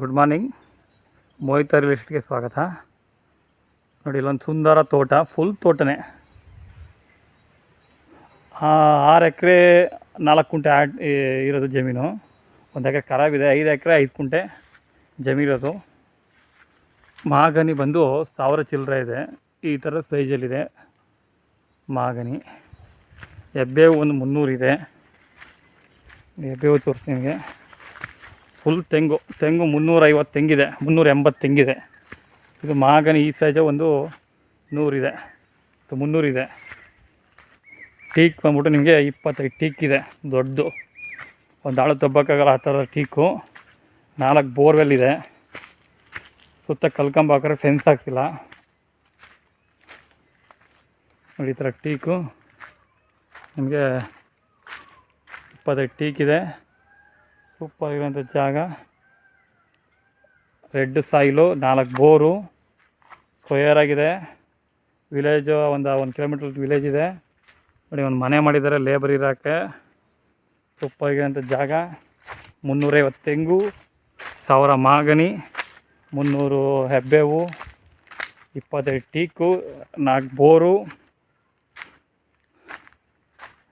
Good morning. ಮೋಹಿತ real ಎಸ್ಟೇಟ್ಗೆ ಸ್ವಾಗತ. ನೋಡಿ, ಇಲ್ಲೊಂದು ಸುಂದರ ತೋಟ ಫುಲ್ ತೋಟನೇ. ಆರು ಎಕರೆ ನಾಲ್ಕು ಕುಂಟೆ ಇರೋದು ಜಮೀನು. ಒಂದು ಎಕರೆ ಖರಾಬಿದೆ ಐದು ಎಕರೆ ಐದು ಕುಂಟೆ ಜಮೀನಿರೋದು ಮಾಗನಿ ಬಂದು ಸಾವಿರ ಚಿಲ್ಲರೆ ಇದೆ. ಈ ಥರ ಸೈಜಲ್ಲಿದೆ ಮಾಗನಿ ಎಬ್ಬೇವು ಒಂದು ಮುನ್ನೂರಿದೆ ಎಬ್ಬೇವು ತೋರಿಸ್ತೀನಿ ನಿಮಗೆ. ಫುಲ್ ತೆಂಗು ತೆಂಗು ಮುನ್ನೂರೈವತ್ತು ತೆಂಗಿದೆ ಮುನ್ನೂರ ಎಂಬತ್ತು ತೆಂಗಿದೆ. ಇದು ಮಾಗನಿ ಈ ಸೈಜ ಒಂದು ನೂರಿದೆ ಮುನ್ನೂರಿದೆ. ಟೀಕ್ ಬಂದ್ಬಿಟ್ಟು ನಿಮಗೆ ಇಪ್ಪತ್ತೈದು ಟೀಕ್ ಇದೆ ದೊಡ್ಡದು ಒಂದು ಆಳು ತಬ್ಬಕ್ಕಾಗಲ್ಲ ಆ ಥರದ ಟೀಕು ನಾಲ್ಕು ಬೋರ್ವೆಲ್ ಇದೆ. ಸುತ್ತ ಕಲ್ಕಂಬ ಹಾಕಿದ್ರೆ ಫೆನ್ಸ್ ಹಾಕ್ತಿಲ್ಲ ನೋಡಿ ಈ ಥರ ಟೀಕು ನಿಮಗೆ ಇಪ್ಪತ್ತೈದು ಟೀಕ್ ಇದೆ. ಸೂಪರ್ ಇರೋಂಥ ಜಾಗ. ರೆಡ್ ಸಾಯಿಲು, ನಾಲ್ಕು ಬೋರು ಸ್ಕ್ವಯರ್ ಆಗಿದೆ. ವಿಲೇಜು, ಒಂದು ಒಂದು ಕಿಲೋಮೀಟ್ರ್ ವಿಲೇಜ್ ಇದೆ. ನೋಡಿ, ಒಂದು ಮನೆ ಮಾಡಿದ್ದಾರೆ, ಲೇಬರ್ ಇರೋಕ್ಕೆ ಸೂಪರ್ ಆಗಿರೋಂಥ ಜಾಗ. ಮುನ್ನೂರೈವತ್ತು ತೆಂಗು, ಸಾವಿರ ಮಾಗಣಿ, ಮುನ್ನೂರು ಹೆಬ್ಬೇವು ಇಪ್ಪತ್ತೈದು ಟೀಕು, ನಾಲ್ಕು ಬೋರು.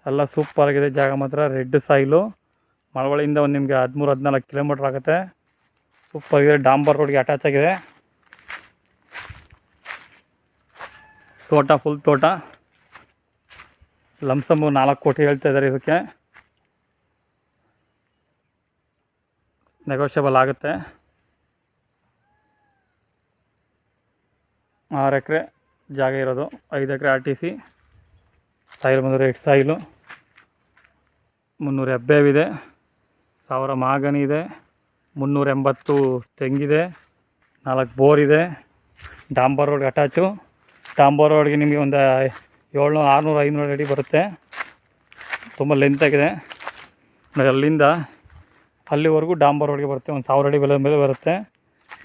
ಎಲ್ಲ ಸೂಪರ್ ಆಗಿದೆ ಜಾಗ ಮಾತ್ರ. Red soil. ಮಳವಳ್ಳಿಯಿಂದ ಒಂದು ನಿಮಗೆ ಹದಿಮೂರು, ಹದಿನಾಲ್ಕು ಕಿಲೋಮೀಟ್ರ್ ಆಗುತ್ತೆ. ಸೂಪರ್ ಡಾಂಬರ್ ರೋಡ್ಗೆ ಅಟ್ಯಾಚ್ ಆಗಿದೆ. ತೋಟ ಫುಲ್ ತೋಟ. ಲಮ್ಸಮ್ಮು ನಾಲ್ಕು ಕೋಟಿ ಹೇಳ್ತಾ ಇದ್ದಾರೆ ಇದಕ್ಕೆ. ನೆಗೋಷಿಯಬಲ್ ಆಗುತ್ತೆ. ಆರು ಎಕರೆ ಜಾಗ ಇರೋದು. ಐದು ಎಕರೆ ಆರ್ ಟಿ ಸಿ. ಸಾಯಿಲ್ ಬಂದರೆ ಎಷ್ಟು ಸಾಯಿಲು ಮುನ್ನೂರು ಹೆಬ್ಬೇವಿದೆ ಸಾವಿರ ಮಾಗನಿ ಇದೆ ಮುನ್ನೂರ ಎಂಬತ್ತು ತೆಂಗಿದೆ, ನಾಲ್ಕು ಬೋರ್ ಇದೆ ಡಾಂಬರ್ ರೋಡ್ಗೆ ಅಟ್ಯಾಚು. ಡಾಂಬರ್ ರೋಡ್ಗೆ ನಿಮಗೆ ಒಂದು ಏಳ್ನೂರು, ಆರುನೂರು, ಐನೂರು ಅಡಿ ಬರುತ್ತೆ. ತುಂಬ ಲೆಂತ್ ಆಗಿದೆ. ನೋಡಿ, ಅಲ್ಲಿಂದ ಅಲ್ಲಿವರೆಗೂ ಡಾಂಬರ್ ರೋಡ್ಗೆ ಬರುತ್ತೆ. ಒಂದು ಸಾವಿರ ಅಡಿ ಬೆಲೆ ಮೇಲೆ ಬರುತ್ತೆ.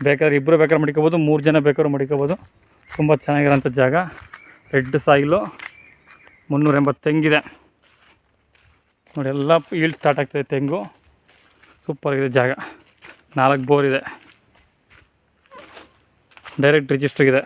ಬೇಕಾದ್ರೆ ಇಬ್ಬರು ಬೇಕಾದ್ರೆ ಮಡಿಕೋಬೋದು, ಮೂರು ಜನ ಬೇಕಾದ್ರೂ ಮಡಿಕೋಬೋದು. ತುಂಬ ಚೆನ್ನಾಗಿರೋಂಥ ಜಾಗ. ರೆಡ್ ಸಾಯಿಲು ಮುನ್ನೂರ ಎಂಬತ್ತು ತೆಂಗಿದೆ. ನೋಡಿ, ಎಲ್ಲ ಈಲ್ಡ್ ಸ್ಟಾರ್ಟ್ ಆಗ್ತದೆ ತೆಂಗು. ಸೂಪರ್ ಇದೆ ಜಾಗ. ನಾಲ್ಕು ಬೋರ್ ಇದೆ. ಡೈರೆಕ್ಟ್ ರಿಜಿಸ್ಟ್ರಿಗಿದೆ